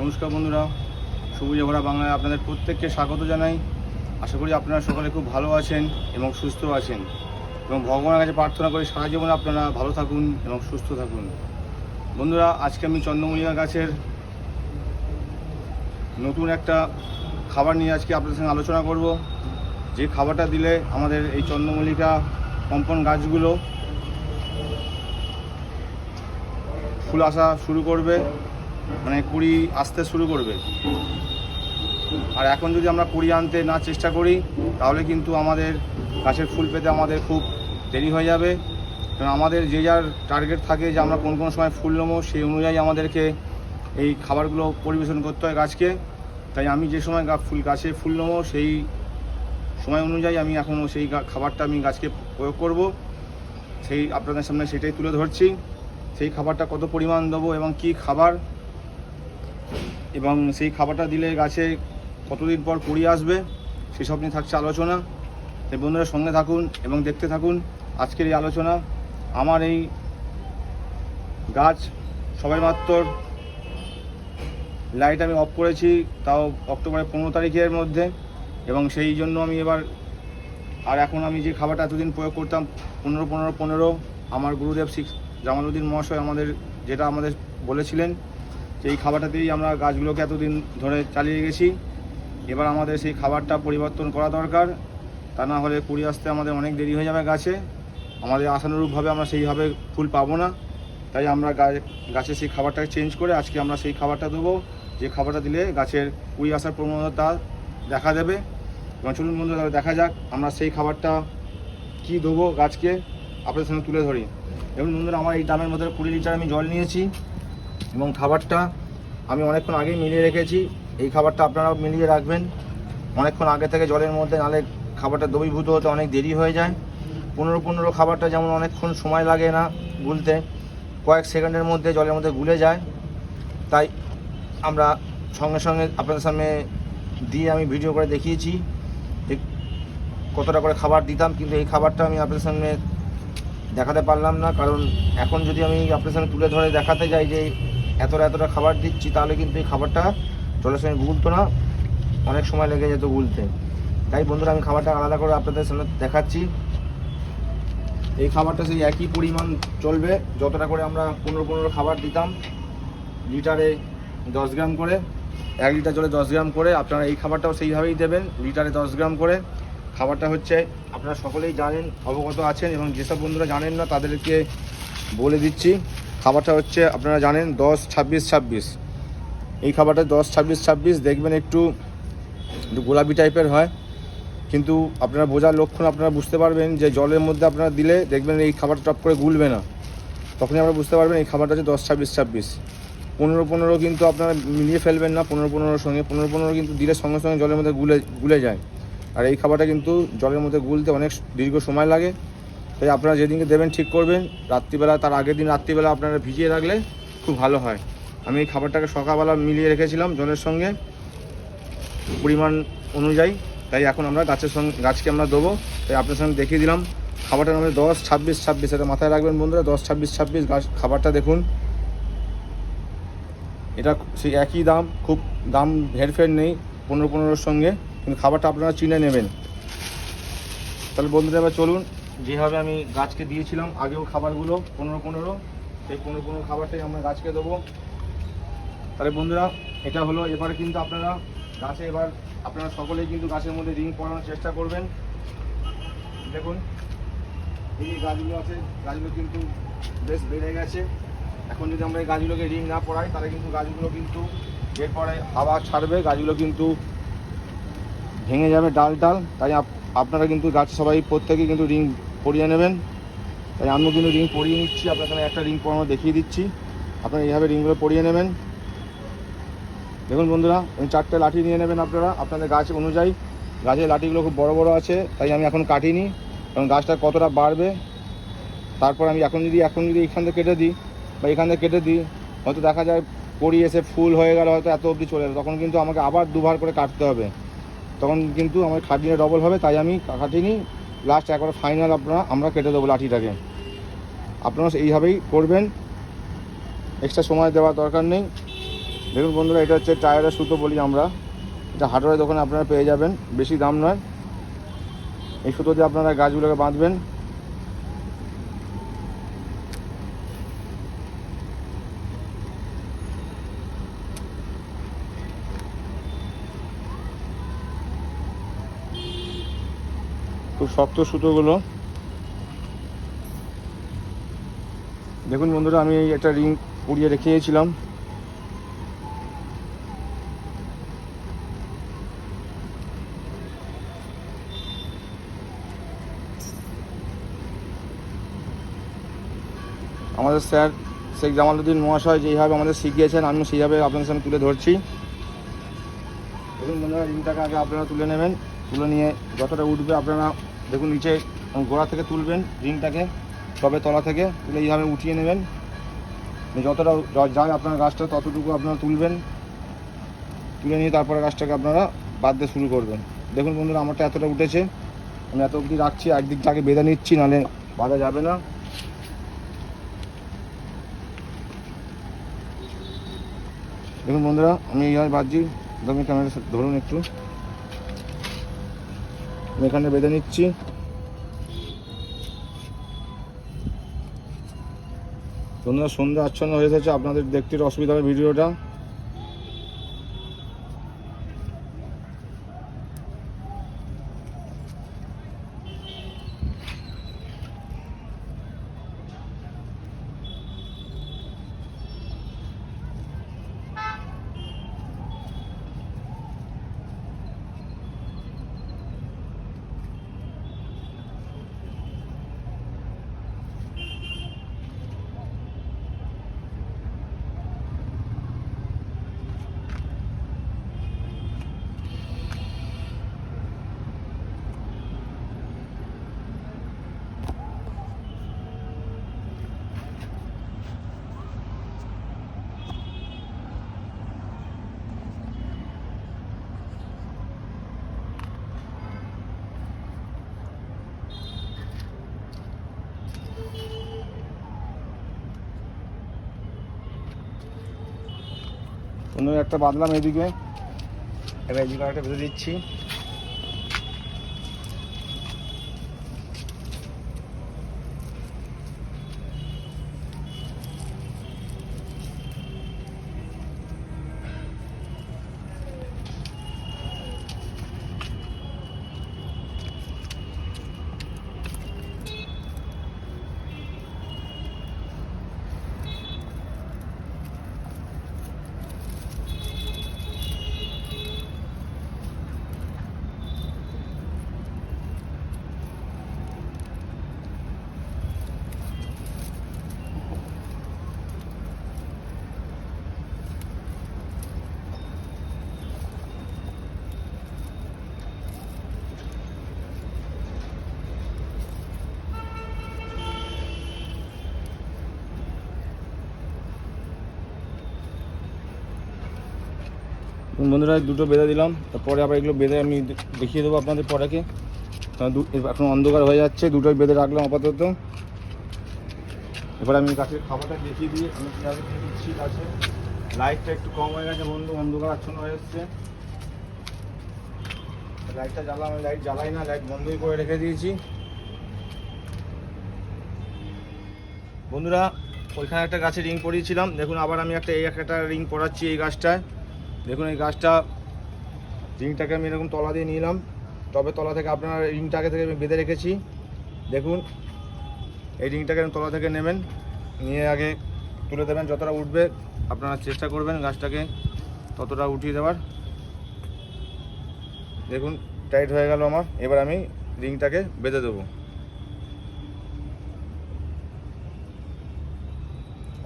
নমস্কার বন্ধুরা সবুজ ভরা বাংলায় আপনাদের প্রত্যেককে স্বাগত জানাই। আশা করি আপনারা সকলে খুব ভালো আছেন এবং সুস্থ আছেন। এবং ভগবানের কাছে প্রার্থনা করি, সারা জীবনে আপনারা ভালো থাকুন এবং সুস্থ থাকুন। বন্ধুরা, আজকে আমি চন্দ্রমল্লিকা গাছের নতুন একটা খাবার নিয়ে আজকে আপনাদের সঙ্গে আলোচনা করব। যে খাবারটা দিলে আমাদের এই চন্দ্রমল্লিকা কম্পন গাছগুলো ফুল আসা শুরু করবে। মানে কুড়ি আসতে শুরু করবে। আর এখন যদি আমরা কুড়ি আনতে না চেষ্টা করি, তাহলে কিন্তু আমাদের গাছের ফুল পেতে আমাদের খুব দেরি হয়ে যাবে। কারণ আমাদের যে যার টার্গেট থাকে যে আমরা কোন কোন সময় ফুল নেব, সেই অনুযায়ী আমাদেরকে এই খাবারগুলো পরিবেশন করতে হয় গাছকে। তাই আমি যে সময় ফুল গাছে ফুল নেব, সেই সময় অনুযায়ী আমি এখনও সেই খাবারটা আমি গাছকে প্রয়োগ করব। সেই আপনাদের সামনে সেটাই তুলে ধরছি। সেই খাবারটা কত পরিমাণ দেবো এবং কি খাবার এবং সেই খাবারটা দিলে গাছে কতদিন পর কুড়ি আসবে, সেসব নিয়ে থাকছে আলোচনা। তাই বন্ধুরা সঙ্গে থাকুন এবং দেখতে থাকুন আজকের এই আলোচনা। আমার এই গাছ সবাই মাত্র লাইট আমি অফ করেছি তাও অক্টোবরের পনেরো তারিখের মধ্যে এবং সেই জন্য আমি এবার আর এখন আমি যে খাবারটা এতদিন প্রয়োগ করতাম, পনেরো পনেরো পনেরো, আমার গুরুদেব শিখ জামালউদ্দিন মহাশয় আমাদের যেটা আমাদের বলেছিলেন যে এই দিয়েই আমরা গাছগুলোকে এতদিন ধরে চালিয়ে গেছি। এবার আমাদের সেই খাবারটা পরিবর্তন করা দরকার। তা না হলে কুড়ি আসতে আমাদের অনেক দেরি হয়ে যাবে গাছে। আমাদের আশানুরূপভাবে আমরা সেইভাবে ফুল পাবো না। তাই আমরা গাছে সেই খাবারটাকে চেঞ্জ করে আজকে আমরা সেই খাবারটা দেবো। যে খাবারটা দিলে গাছের কুড়ি আসার প্রবণতা দেখা দেবে। এবং চলুন বন্ধুরা, তাহলে দেখা যাক আমরা সেই খাবারটা কি দেবো গাছকে। আপনাদের সঙ্গে তুলে ধরি। এবং বন্ধুরা, আমার এই দামের মধ্যে কুড়ি লিটার আমি জল নিয়েছি। এবং খাবারটা আমি অনেকক্ষণ আগেই মিলিয়ে রেখেছি। এই খাবারটা আপনারা মিলিয়ে রাখবেন। অনেকক্ষণ আগে থেকে জলের মধ্যে, নালে খাবারটা দ্রবীভূত হতে অনেক দেরি হয়ে যায়। পনেরো পনেরো খাবারটা যেমন অনেকক্ষণ সময় লাগে না গুলতে, কয়েক সেকেন্ডের মধ্যে জলের মধ্যে গুলে যায়। তাই আমরা সঙ্গে সঙ্গে আপনাদের সামনে দিয়ে আমি ভিডিও করে দেখিয়েছি যে কতটা করে খাবার দিতাম, কিন্তু এই খাবারটা আমি আপনাদের সামনে দেখাতে পারলাম না। কারণ এখন যদি আমি আপনার সামনে তুলে ধরে দেখাতে যাই যে এতটা এতটা খাবার দিচ্ছি, তাহলে কিন্তু এই খাবারটা জলের সঙ্গে গুলতো না। অনেক সময় লেগে যেত গুলতে তাই বন্ধুরা, আমি খাবারটা আলাদা করে আপনাদের সামনে দেখাচ্ছি। এই খাবারটা সেই একই পরিমাণ চলবে, যতটা করে আমরা পনেরো পনেরো খাবার দিতাম, লিটারে দশ গ্রাম করে, এক লিটার জলে দশ গ্রাম করে, আপনারা এই খাবারটাও সেইভাবেই দেবেন, লিটারে দশ গ্রাম করে। খাবারটা হচ্ছে, আপনারা সকলেই জানেন, অবগত আছেন এবং যেসব বন্ধুরা জানেন না, তাদেরকে বলে দিচ্ছি। খাবারটা হচ্ছে, আপনারা জানেন, দশ, ছাব্বিশ ছাব্বিশ। এই খাবারটা দশ, ছাব্বিশ ছাব্বিশ, দেখবেন একটু একটু গোলাপি টাইপের হয়। কিন্তু আপনারা বোঝার লক্ষণ আপনারা বুঝতে পারবেন যে, জলের মধ্যে আপনারা দিলে দেখবেন এই খাবার টপ করে গুলবে না। তখনই আপনারা বুঝতে পারবেন এই খাবারটা হচ্ছে দশ, ছাব্বিশ ছাব্বিশ। পনেরো পনেরো কিন্তু আপনারা মিলিয়ে ফেলবেন না, পনেরো, পনেরোর সঙ্গে। পনেরো পনেরো কিন্তু দিলে সঙ্গে সঙ্গে জলের মধ্যে গুলে গুলে যায়। আর এই খাবারটা কিন্তু জলের মধ্যে গুলতে অনেক দীর্ঘ সময় লাগে। তাই আপনারা যেদিনকে দেবেন ঠিক করবেন। রাত্রিবেলা, তার আগের দিন রাত্রিবেলা আপনারা ভিজিয়ে রাখলে খুব ভালো হয়। আমি এই খাবারটাকে সকালবেলা মিলিয়ে রেখেছিলাম জলের সঙ্গে পরিমাণ অনুযায়ী। তাই এখন আমরা গাছের সঙ্গে, গাছকে আমরা দেবো। তাই আপনার সঙ্গে দেখিয়ে দিলাম। খাবারটা আমাদের দশ ছাব্বিশ ছাব্বিশ। এটা মাথায় রাখবেন বন্ধুরা, দশ ছাব্বিশ ছাব্বিশ গাছ, খাবারটা দেখুন। এটা সেই একই দাম, খুব দাম হেরফের নেই, পনেরো পনেরোর সঙ্গে। কিন্তু খাবারটা আপনারা চিনে নেবেন। তাহলে বন্ধুরা, এবার চলুন। যেভাবে আমি গাছকে দিয়েছিলাম, আগেও খাবারগুলো, পনেরো পনেরো, সেই পনেরো পনেরো খাবারটাই আমরা গাছকে দেবো। তাহলে বন্ধুরা, এটা হলো, এবারে কিন্তু আপনারা গাছে এবার আপনারা সকলেই কিন্তু গাছের মধ্যে রিং পরানোর চেষ্টা করবেন। দেখুন, এই যে গাছগুলো আছে, গাছগুলো কিন্তু বেশ বেড়ে গেছে। এখন যদি আমরা এই গাছগুলোকে রিং না পড়াই তাহলে কিন্তু গাছগুলো কিন্তু এরপরে হাওয়া ছাড়বে, গাছগুলো কিন্তু ভেঙে যাবে ডাল ডাল তাই আপনারা কিন্তু গাছ সবাই প্রত্যেকেই কিন্তু রিং পরিয়ে নেবেন। তাই আমিও কিন্তু রিং পরিয়ে নিচ্ছি। আপনার সামনে একটা রিং পরানো দেখিয়ে দিচ্ছি। আপনারা এইভাবে রিংগুলো পরিয়ে নেবেন। দেখুন বন্ধুরা এই চারটে লাঠি নিয়ে নেবেন আপনারা। আপনাদের গাছ অনুযায়ী। গাছের লাঠিগুলো খুব বড় বড় আছে, তাই আমি এখন কাটিনি। কারণ গাছটা কতটা বাড়বে, তারপর আমি এখন যদি এখন যদি এখান থেকে কেটে দিই, বা এখান থেকে কেটে দিই, হয়তো দেখা যায় পড়ি এসে ফুল হয়ে গেল, হয়তো এত অবধি চলে যাবে তখন কিন্তু আমাকে আবার দুবার করে কাটতে হবে। তখন কিন্তু আমার খাটিয়ে ডবল হবে, তাই আমি কাটিনি। লাস্ট একবার ফাইনাল আপনারা, আমরা কেটে দেবো লাঠিটাকে। আপনারা এইভাবেই করবেন। এক্সট্রা সময় দেওয়ার দরকার নেই। দেখুন বন্ধুরা, এটা হচ্ছে টায়ারের সুতো বলি আমরা। এটা হাটোয়ার দোকানে আপনারা পেয়ে যাবেন, বেশি দাম নয়। এই সুতো দিয়ে আপনারা গাছগুলোকে বাঁধবেন। খুব শক্ত সুতোগুলো। দেখুন বন্ধুরা, আমি একটা রিং পুড়িয়ে রেখেছিলাম। আমাদের স্যার, শেখ জামালউদ্দিন মহাশয় যেইভাবে আমাদের শিখিয়েছেন আমি সেইভাবে আপনাদের সামনে তুলে ধরছি। দেখুন বন্ধুরা, রিংটাকে আগে আপনারা তুলে নেবেন। তুলে নিয়ে যতটা উঠবে আপনারা দেখুন নিচে গোড়া থেকে তুলবেন, রিংটাকে তবে তলা থেকে তুলে এইভাবে উঠিয়ে নেবেন। যতটা য- যায় আপনার গাছটা ততটুকু আপনারা তুলবেন। তুলে নিয়ে তারপরে গাছটাকে আপনারা বাঁধতে শুরু করবেন। দেখুন বন্ধুরা, আমারটা এতটা উঠেছে। আমি এত অবধি রাখছি একদিকটাকে বেঁধে নিচ্ছি, নাহলে বাঁধা যাবে না। দেখুন বন্ধুরা, আমি এইভাবে বাঁধছি। তুমি ক্যামেরা ধরুন একটু। আমি এখানে বেঁধে নিচ্ছি। বন্ধুরা সন্ধ্যা আচ্ছন্ন হয়ে গেছে আপনাদের দেখতে অসুবিধা হবে ভিডিওটা। একটা বাঁধলাম এদিকে। এবার এই জায়গাটা বেঁধে দিচ্ছি। বন্ধুরা, দুটো বেঁধে দিলাম। তারপরে আবার এগুলো বেঁধে আমি দেখিয়ে দেবো আপনাদের পরেকে। এখন অন্ধকার হয়ে যাচ্ছে, দুটোই বেঁধে রাখলাম আপাতত। এবার আমি গাছের খাবারটা দেখিয়ে দিই। আমি কীভাবে দিচ্ছি গাছে। লাইটটা একটু কম হয়ে গেছে বন্ধু, অন্ধকার আচ্ছন্ন হয়ে যাচ্ছে। লাইটটা জ্বালাম আমি লাইট জ্বালাই না লাইট বন্ধই করে রেখে দিয়েছি। বন্ধুরা, ওইখানে একটা গাছে রিং পরিয়েছিলাম। দেখুন, আবার আমি একটা এই একটা রিং পরাচ্ছি এই গাছটায়। দেখুন এই গাছটা, রিংটাকে আমি এরকম তলা দিয়ে নিলাম। তবে তলা থেকে আপনার রিংটাকে থেকে আমি বেঁধে রেখেছি। দেখুন, এই রিংটাকে তলা থেকে নেবেন। নিয়ে আগে তুলে দেবেন, যতটা উঠবে আপনারা চেষ্টা করবেন গাছটাকে ততটা উঠিয়ে দেওয়ার। দেখুন, টাইট হয়ে গেল আমার। এবার আমি রিংটাকে বেঁধে দেবো।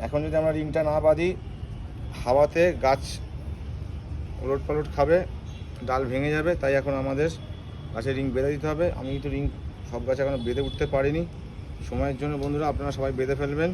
এখন যদি আমরা রিংটা না বাঁধি, হাওয়াতে গাছ ওলট পালট খাবে, ডাল ভেঙে যাবে, তাই এখন আমাদের গাছে রিং বেঁধে দিতে হবে। আমি কিন্তু রিং সব গাছ এখনও বেঁধে উঠতে পারিনি। সময়ের জন্য বন্ধুরা, আপনারা সবাই বেঁধে ফেলবেন।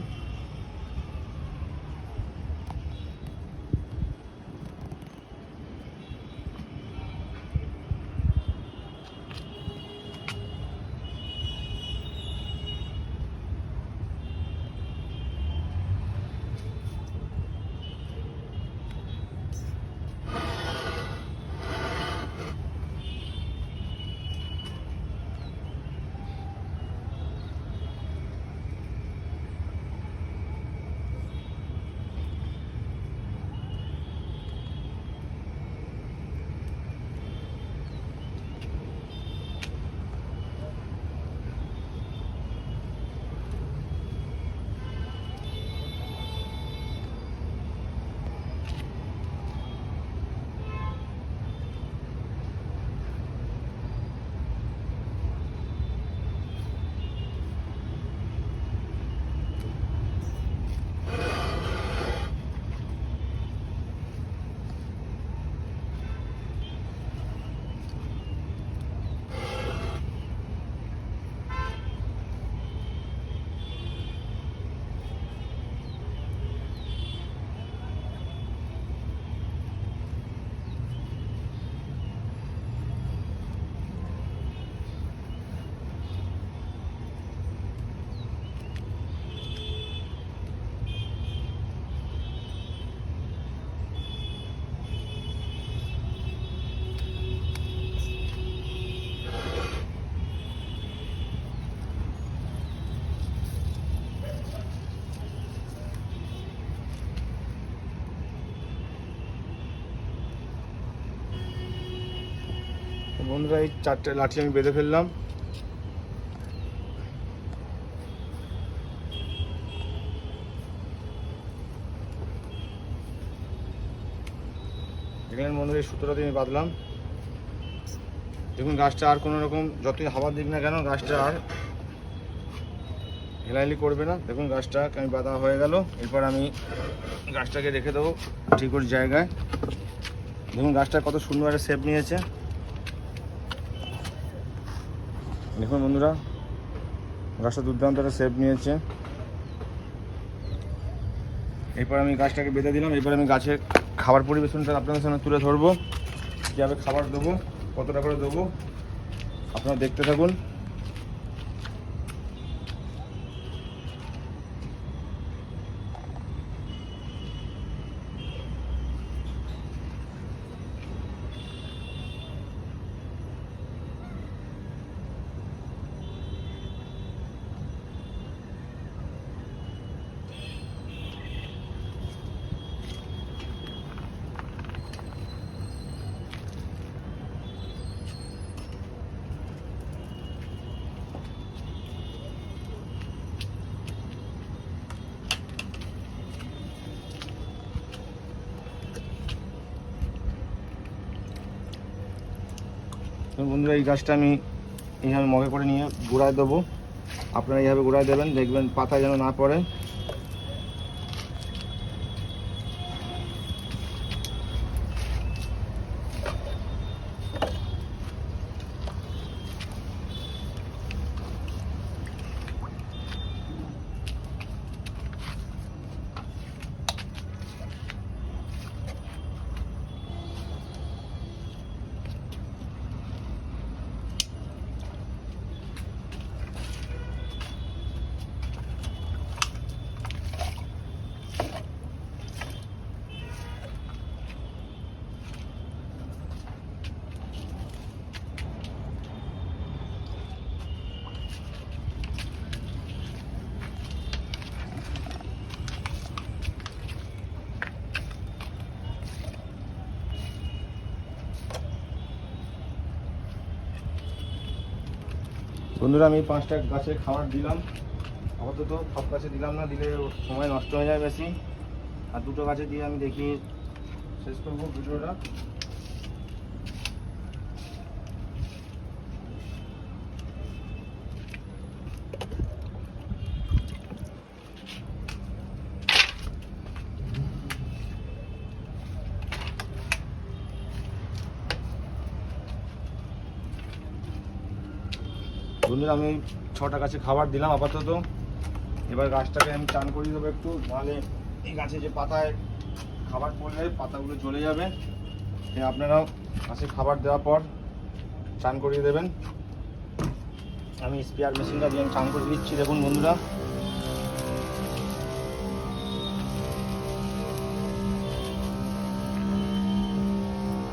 বন্ধুরা এই চারটে লাঠি আমি বেঁধে ফেললাম। এখানে বন্ধুরা এই সুতোটা আমি বাঁধলাম। দেখুন, গাছটা আর কোনো রকম যতই হাওয়া দিক না কেন, গাছটা আর হেলাহেলি করবে না। দেখুন গাছটা আমি বাঁধা হয়ে গেল। এরপর আমি গাছটাকে রেখে দেবো ঠিক ওর জায়গায়। দেখুন, গাছটা কত সুন্দর একটা শেপ নিয়েছে। দেখুন বন্ধুরা, গাছটা দুর্দান্ত একটা শেপ নিয়েছে। এরপর আমি গাছটাকে বেঁধে দিলাম। এরপর আমি গাছের খাবার পরিবেশনটা আপনাদের সামনে তুলে ধরবো। কীভাবে খাবার দেবো, কতটা করে দেবো, আপনারা দেখতে থাকুন। বন্ধুরা, এই গাছটা আমি এইভাবে মগে করে নিয়ে গোড়ায় দেবো। আপনারা এইভাবে গুড়ায় দেবেন, দেখবেন পাতা যেন না পড়ে। বন্ধুরা, আমি পাঁচটা গাছের খাবার দিলাম। আপাতত সব গাছে দিলাম না, দিলে সময় নষ্ট হয়ে যায় বেশি। আর দুটো গাছে দিয়ে আমি দেখি শেষ করব ভিডিওটা। বন্ধুরা, আমি ছটা গাছে খাবার দিলাম আপাতত। এবার গাছটাকে আমি চান করিয়ে দেবো একটু, নাহলে এই গাছে যে পাতায় খাবার পড়লে পাতাগুলো চলে যাবে। আপনারাও গাছে খাবার দেওয়ার পর চান করিয়ে দেবেন। আমি স্পেয়ার মেশিনটা দিয়ে আমি চান করে দিচ্ছি দেখুন বন্ধুরা।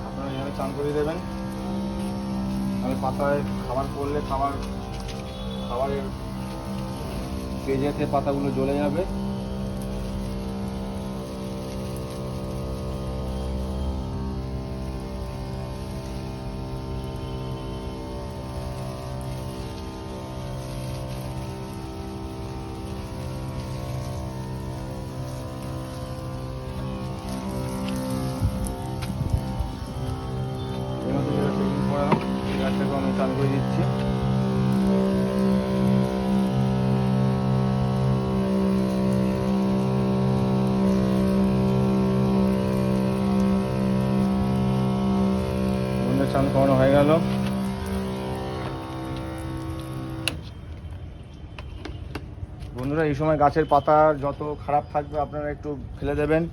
আপনারা এভাবে চান করিয়ে দেবেন। আমি পাতায় খাবার পড়লে খাবার খাবারের পেঁজেতে পাতাগুলো জ্বলে যাবে। গেল বন্ধুরা, এই সময় গাছের পাতা যত খারাপ থাকবে আপনারা একটু ফেলে দেবেন।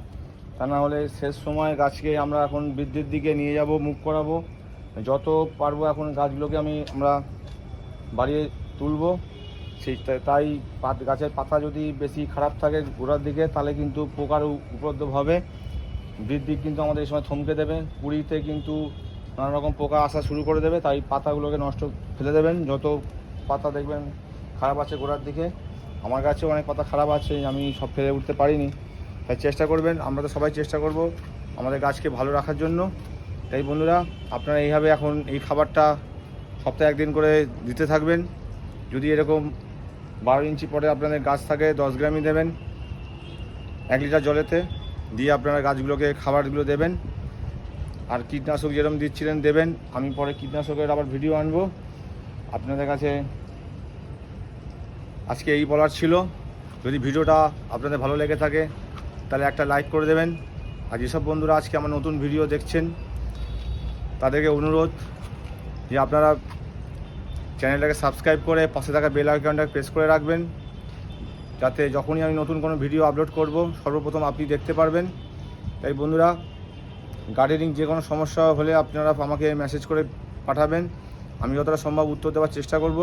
তা না হলে শেষ সময় গাছকে আমরা এখন বৃদ্ধির দিকে নিয়ে যাব, মুখ করাবো। যত পারব এখন গাছগুলোকে আমি, আমরা বাড়িয়ে তুলবো। সেই তাই গাছের পাতা যদি বেশি খারাপ থাকে গোড়ার দিকে, তাহলে কিন্তু পোকার উপদ্রব হবে। বৃদ্ধি কিন্তু আমাদের এই সময় থমকে দেবে। কুড়িতে কিন্তু নানা রকম পোকা আসা শুরু করে দেবে, তাই পাতাগুলোকে নষ্ট ফেলে দেবেন। যত পাতা দেখবেন খারাপ আছে গোড়ার দিকে। আমার কাছেও অনেক পাতা খারাপ আছে, আমি সব ফেলে উঠতে পারিনি। তাই চেষ্টা করবেন, আমরা তো সবাই চেষ্টা করব আমাদের গাছকে ভালো রাখার জন্য। তাই বন্ধুরা, আপনারা এইভাবে এখন এই খাবারটা সপ্তাহে একদিন করে দিতে থাকবেন। যদি এরকম বারো ইঞ্চি পরে আপনাদের গাছ থাকে, দশ গ্রামই দেবেন। এক লিটার জলেতে দিয়ে আপনারা গাছগুলোকে, খাবারগুলো দেবেন। আর কীটনাশক যেরকম দিচ্ছিলেন, দেবেন। আমি পরে কীটনাশকের আবার ভিডিও আনব। আপনাদের কাছে আজকে এই বলার ছিল। যদি ভিডিওটা আপনাদের ভালো লেগে থাকে, তাহলে একটা লাইক করে দেবেন। আর যেসব বন্ধুরা আজকে আমার নতুন ভিডিও দেখছেন, তাদেরকে অনুরোধ যে আপনারা চ্যানেলটাকে সাবস্ক্রাইব করে পাশে থাকা বেল আইকনটা প্রেস করে রাখবেন। যাতে যখনই আমি নতুন কোনো ভিডিও আপলোড করব, সর্বপ্রথম আপনি দেখতে পারবেন। তাই বন্ধুরা গার্ডেনিং যে কোনো সমস্যা হলে আপনারা আমাকে মেসেজ করে পাঠাবেন। আমি যতটা সম্ভব উত্তর দেওয়ার চেষ্টা করব।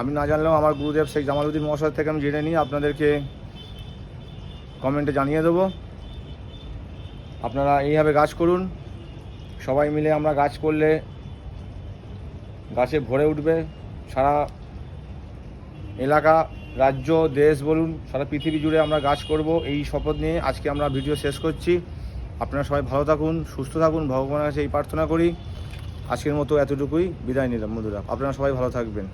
আমি না জানলেও আমার গুরুদেব শেখ জামালউদ্দিন মহাশয় থেকে আমি জেনে নিই আপনাদেরকে কমেন্টে জানিয়ে দেবো। আপনারা এইভাবে গাছ করুন। সবাই মিলে আমরা গাছ করলে গাছে ভরে উঠবে। সারা এলাকা, রাজ্য, দেশ বলুন, সারা পৃথিবী জুড়ে আমরা গাছ করব। এই শপথ নিয়ে আজকে আমরা ভিডিও শেষ করছি। আপনারা সবাই ভালো থাকুন, সুস্থ থাকুন, ভগবানের কাছে এই প্রার্থনা করি। আজকের মতো এতটুকুই। বিদায় নিলাম বন্ধুরা। আপনারা সবাই ভালো থাকবেন।